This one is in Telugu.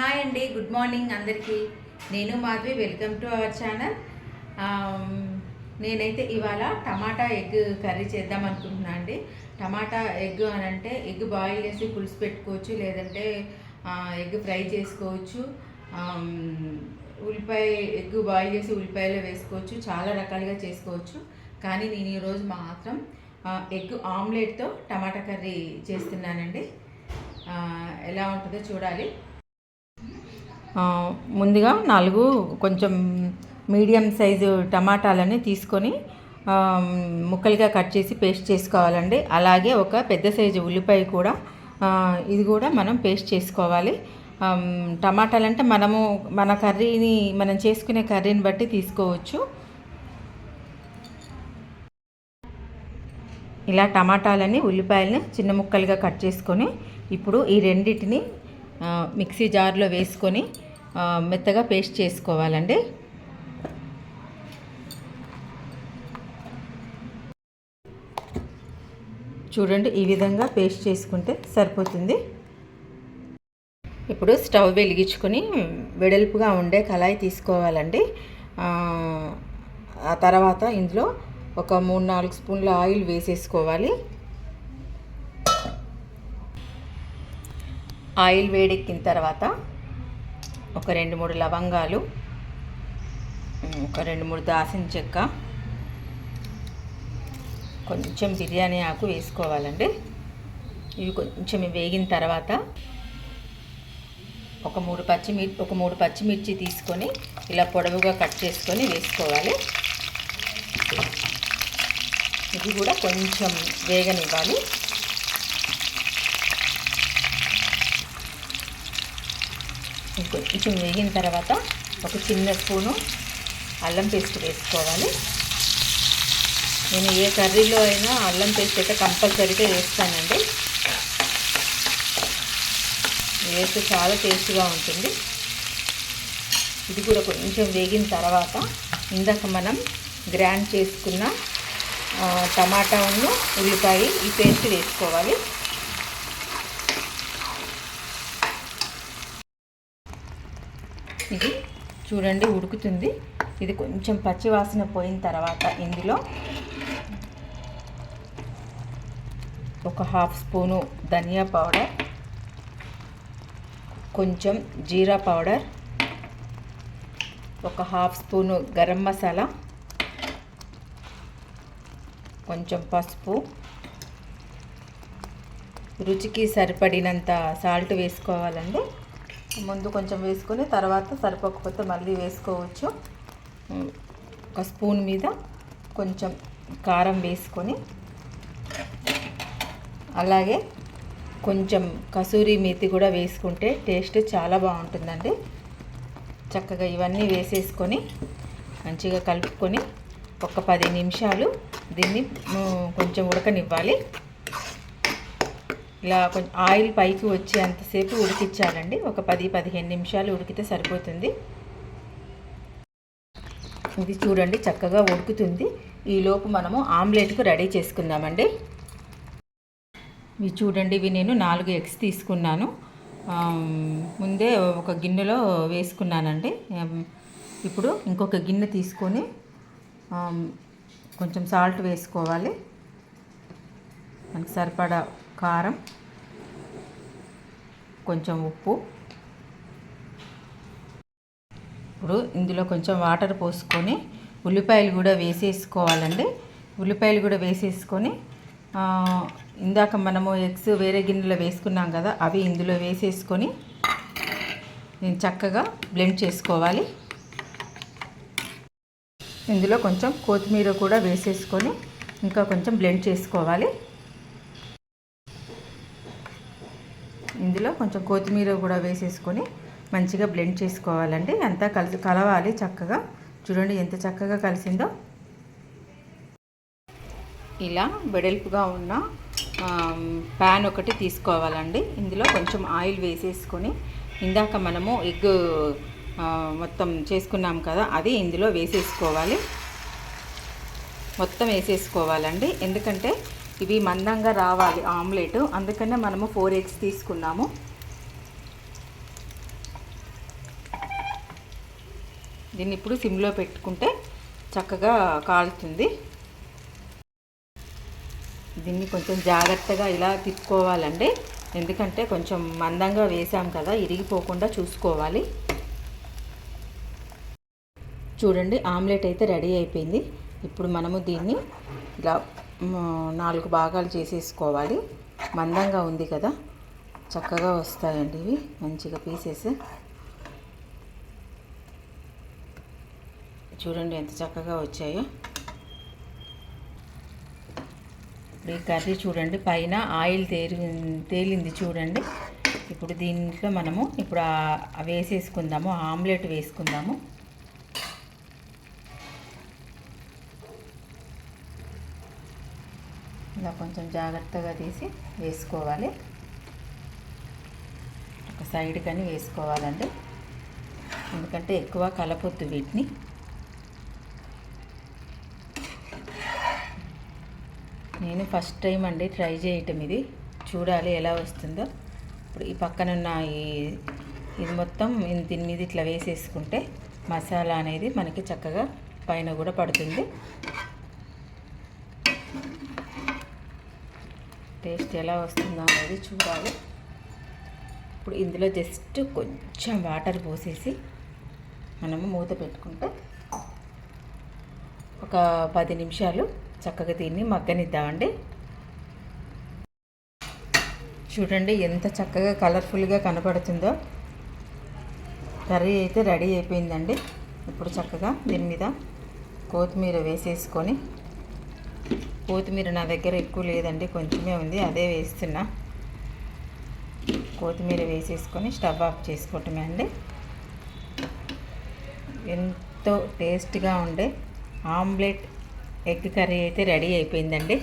హాయ్ అండి గుడ్ మార్నింగ్ అందరికీ. నేను Madhavi welcome to our channel. నేనైతే ఇవాళ టమాటా ఎగ్ కర్రీ చేద్దాం అనుకుంటున్నా అండి. టమాటా ఎగ్ అని అంటే ఎగ్ బాయిల్ చేసి పులుసు పెట్టుకోవచ్చు లేదంటే ఎగ్ ఫ్రై చేసుకోవచ్చు. ఉల్లిపాయ ఎగ్ బాయిల్ చేసి ఉల్లిపాయలో వేసుకోవచ్చు చాలా రకాలుగా చేసుకోవచ్చు. కానీ నేను ఈరోజు మాత్రం ఎగ్ ఆమ్లెట్తో టమాటా కర్రీ చేస్తున్నానండి. ఎలా ఉంటుందో చూడాలి. ముందుగా నాలుగు కొంచెం మీడియం సైజు టమాటాలని తీసుకొని ముక్కలుగా కట్ చేసి పేస్ట్ చేసుకోవాలండి. అలాగే ఒక పెద్ద సైజు ఉల్లిపాయ కూడా ఇది కూడా మనం పేస్ట్ చేసుకోవాలి. టమాటాలంటే టమాటాలు అంటే మనము మన కర్రీని మనం చేసుకునే కర్రీని బట్టి తీసుకోవచ్చు. ఇలా టమాటాలని ఉల్లిపాయలని చిన్న ముక్కలుగా కట్ చేసుకొని ఇప్పుడు ఈ రెండింటిని మిక్సీ జార్లో వేసుకొని మెత్తగా పేస్ట్ చేసుకోవాలండి. చూడండి ఈ విధంగా పేస్ట్ చేసుకుంటే సరిపోతుంది. ఇప్పుడు స్టవ్ వెలిగించుకొని వెడల్పుగా ఉండే కళాయి తీసుకోవాలండి. ఆ, ఆ తర్వాత ఇందులో ఒక మూడు నాలుగు స్పూన్ల ఆయిల్ వేసేసుకోవాలి. ఆయిల్ వేడెక్కిన తర్వాత ఒక రెండు మూడు లవంగాలు ఒక రెండు మూడు దాసిన చెక్క కొంచెం బిర్యానీ ఆకు వేసుకోవాలండి. ఇవి కొంచెం వేగిన తర్వాత ఒక మూడు పచ్చిమిర్చి ఒక మూడు పచ్చిమిర్చి తీసుకొని ఇలా పొడవుగా కట్ చేసుకొని వేసుకోవాలి. ఇది కూడా కొంచెం వేగనివ్వాలి. కొంచెం వేగిన తర్వాత ఒక చిన్న స్పూను అల్లం పేస్ట్ వేసుకోవాలి. నేను ఏ కర్రీలో అయినా అల్లం పేస్ట్ అయితే కంపల్సరీగా వేస్తానండి. వేస్తే చాలా టేస్ట్గా ఉంటుంది. ఇది కూడా కొంచెం వేగిన తర్వాత ఇందాక మనం గ్రైండ్ చేసుకున్న టమాటాను ఉల్లిపాయ ఈ పేస్ట్ వేసుకోవాలి. ఇది చూడండి ఉడుకుతుంది. ఇది కొంచెం పచ్చివాసన పోయిన తర్వాత ఇందులో ఒక హాఫ్ స్పూను ధనియా పౌడర్ కొంచెం జీరా పౌడర్ ఒక హాఫ్ స్పూను గరం మసాలా కొంచెం పసుపు. రుచికి సరిపడినంత సాల్ట్ వేసుకోవాలండి. ముందు కొంచెం వేసుకొని తర్వాత సరిపోకపోతే మళ్ళీ వేసుకోవచ్చు. ఒక స్పూన్ మీద కొంచెం కారం వేసుకొని అలాగే కొంచెం కసూరి మేతి కూడా వేసుకుంటే టేస్ట్ చాలా బాగుంటుందండి. చక్కగా ఇవన్నీ వేసేసుకొని మంచిగా కలుపుకొని ఒక పది నిమిషాలు దీన్ని కొంచెం ఉడకనివ్వాలి. ఇలా కొంచెం ఆయిల్ పైకి వచ్చేంతసేపు ఉడికించాలండి ఒక పది పదిహేను నిమిషాలు ఉడికితే సరిపోతుంది. ఇది చూడండి చక్కగా ఉడుకుతుంది. ఈలోపు మనము ఆమ్లెట్కు రెడీ చేసుకుందామండి. ఇవి చూడండి ఇవి నేను నాలుగు ఎగ్స్ తీసుకున్నాను. ముందే ఒక గిన్నెలో వేసుకున్నానండి. ఇప్పుడు ఇంకొక గిన్నె తీసుకొని కొంచెం సాల్ట్ వేసుకోవాలి. మనకు సరిపడా కారం కొంచెం ఉప్పు. ఇప్పుడు ఇందులో కొంచెం వాటర్ పోసుకొని ఉల్లిపాయలు కూడా వేసేసుకోవాలండి. ఉల్లిపాయలు కూడా వేసేసుకొని ఇందాక మనము ఎగ్స్ వేరే గిన్నెలో వేసుకున్నాం కదా అవి ఇందులో వేసేసుకొని నేను చక్కగా బ్లెండ్ చేసుకోవాలి. ఇందులో కొంచెం కొత్తిమీర కూడా వేసేసుకొని ఇంకా కొంచెం బ్లెండ్ చేసుకోవాలి. ఇందులో కొంచెం కొత్తిమీర కూడా వేసేసుకొని మంచిగా బ్లెండ్ చేసుకోవాలండి. అంతా కలిసి కలవాలి చక్కగా. చూడండి ఎంత చక్కగా కలిసిందో. ఇలా వెడల్పుగా ఉన్న ప్యాన్ ఒకటి తీసుకోవాలండి. ఇందులో కొంచెం ఆయిల్ వేసేసుకొని ఇందాక మనము ఎగ్ మొత్తం చేసుకున్నాం కదా అది ఇందులో వేసేసుకోవాలి. మొత్తం వేసేసుకోవాలండి. ఎందుకంటే ఇవి మందంగా రావాలి ఆమ్లెట్. అందుకనే మనము ఫోర్ ఎగ్స్ తీసుకున్నాము. దీన్ని ఇప్పుడు సిమ్లో పెట్టుకుంటే చక్కగా కాలుతుంది. దీన్ని కొంచెం జాగ్రత్తగా ఇలా తిప్పుకోవాలండి. ఎందుకంటే కొంచెం మందంగా వేసాం కదా ఇరిగిపోకుండా చూసుకోవాలి. చూడండి ఆమ్లెట్ అయితే రెడీ అయిపోయింది. ఇప్పుడు మనము దీన్ని ఇలా నాలుగు భాగాలు చేసేసుకోవాలి. మందంగా ఉంది కదా. చక్కగా వస్తాయండి ఇవి. మంచిగా పీసెస్. చూడండి ఎంత చక్కగా వచ్చాయో. ఇప్పుడు ఈ కర్రీ చూడండి పైన ఆయిల్ తేలి తేలింది చూడండి. ఇప్పుడు దీంట్లో మనము ఇప్పుడు వేసేసుకుందాము ఆమ్లెట్ వేసుకుందాము. ఇలా కొంచెం జాగ్రత్తగా తీసి వేసుకోవాలి. ఒక సైడ్ కానీ వేసుకోవాలండి. ఎందుకంటే ఎక్కువ కలపొద్దు వీటిని. నేను ఫస్ట్ టైం అండి ట్రై చేయటం ఇది. చూడాలి ఎలా వస్తుందో. ఇప్పుడు ఈ పక్కనున్న ఈ ఇది మొత్తం దీని మీద ఇట్లా వేసేసుకుంటే మసాలా అనేది మనకి చక్కగా పైన కూడా పడుతుంది. టేస్ట్ ఎలా వస్తుందో అనేది చూడాలి. ఇప్పుడు ఇందులో జస్ట్ కొంచెం వాటర్ పోసేసి మనము మూత పెట్టుకుంటే ఒక పది నిమిషాలు చక్కగా దీన్ని మగ్గనిద్దామండి. చూడండి ఎంత చక్కగా కలర్ఫుల్గా కనపడుతుందో. కర్రీ అయితే రెడీ అయిపోయిందండి. ఇప్పుడు చక్కగా దీని మీద కొత్తిమీర వేసేసుకొని కొత్తిమీర నా దగ్గర ఎక్కువ లేదండి కొంచెమే ఉంది అదే వేస్తున్నా. కొత్తిమీర వేసేసుకొని స్టవ్ ఆఫ్ చేసుకోవటమే అండి. ఎంతో టేస్ట్గా ఉండే ఆమ్లెట్ ఎగ్ కర్రీ అయితే రెడీ అయిపోయిందండి.